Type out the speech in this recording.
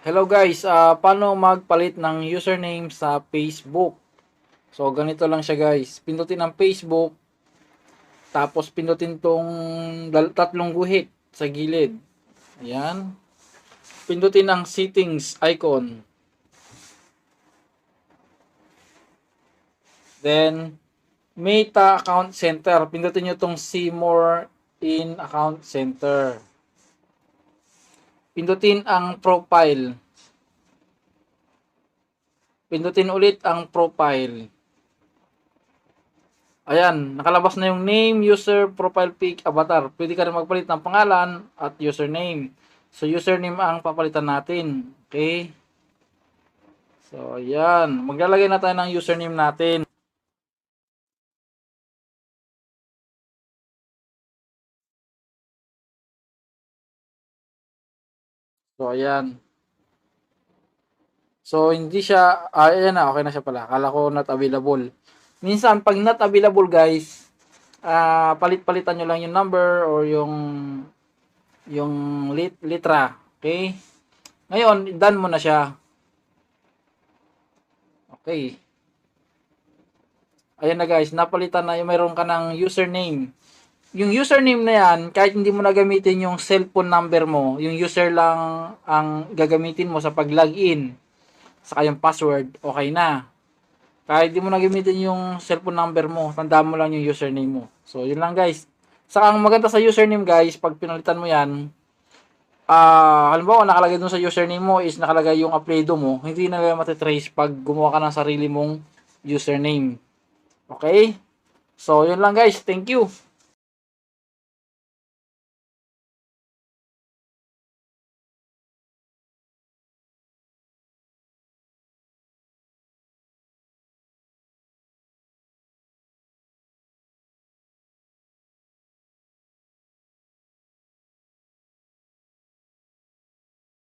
Hello guys, ah paano magpalit ng username sa Facebook? So ganito lang siya guys. Pindutin ang Facebook. Tapos pindutin tong tatlong guhit sa gilid. Ayan. Pindutin ang settings icon. Then Meta Account Center. Pindutin nyo tong see more in Account Center. Pindutin ang profile. Pindutin ulit ang profile. Ayan, nakalabas na yung name, user, profile pic, avatar. Pwede ka rin magpalit ng pangalan at username. So, username ang papalitan natin. Okay? So, ayan. Maglalagay na tayo ng username natin. So, ayan. So, hindi siya, ah, ayan na, okay na siya pala. Akala ko not available. Minsan, pag not available, guys, ah, palit-palitan nyo lang yung number or yung, yung lit, litra. Okay? Ngayon, done mo na siya. Okay. Ayan na guys, napalitan na yung mayroon ka ng username. Yung username na yan, kahit hindi mo na gamitin yung cellphone number mo, yung user lang ang gagamitin mo sa pag-login, saka yung password, okay na. Kahit hindi mo na gamitin yung cellphone number mo, tandaan mo lang yung username mo. So, yun lang guys. Saka ang maganda sa username guys, pag pinalitan mo yan, ah halimbawa nakalagay dun sa username mo is nakalagay yung apelyido mo, hindi na nila matitrace pag gumawa ka ng sarili mong username. Okay? So, yun lang guys. Thank you.